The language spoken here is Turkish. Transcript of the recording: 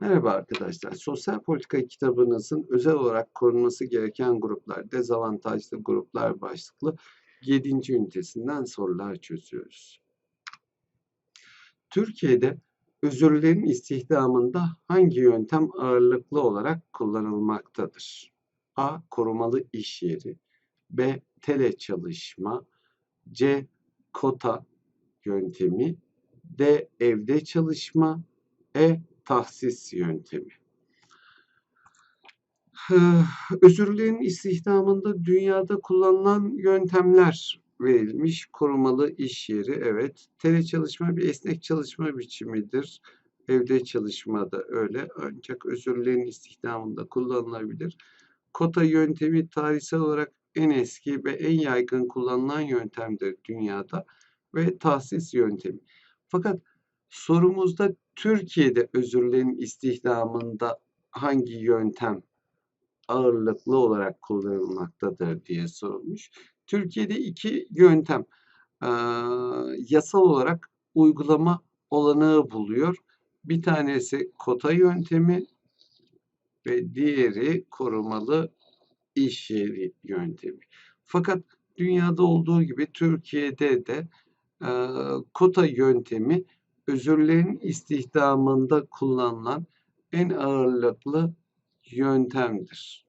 Merhaba arkadaşlar. Sosyal politika kitabınızın özel olarak korunması gereken gruplar, dezavantajlı gruplar başlıklı 7. ünitesinden sorular çözüyoruz. Türkiye'de özürlerin istihdamında hangi yöntem ağırlıklı olarak kullanılmaktadır? A. Korumalı iş yeri B. Tele çalışma C. Kota yöntemi D. Evde çalışma E tahsis yöntemi. Özürlerin istihdamında dünyada kullanılan yöntemler verilmiş. Korumalı iş yeri, evet. Tele çalışma bir esnek çalışma biçimidir. Evde çalışma da öyle. Ancak özürlerin istihdamında kullanılabilir. Kota yöntemi tarihsel olarak en eski ve en yaygın kullanılan yöntemdir dünyada ve tahsis yöntemi. Fakat sorumuzda Türkiye'de özürlerin istihdamında hangi yöntem ağırlıklı olarak kullanılmaktadır diye sorulmuş. Türkiye'de iki yöntem e, yasal olarak uygulama olanağı buluyor. Bir tanesi kota yöntemi ve diğeri korumalı iş yeri yöntemi. Fakat dünyada olduğu gibi Türkiye'de de e, kota yöntemi özürlerin istihdamında kullanılan en ağırlıklı yöntemdir.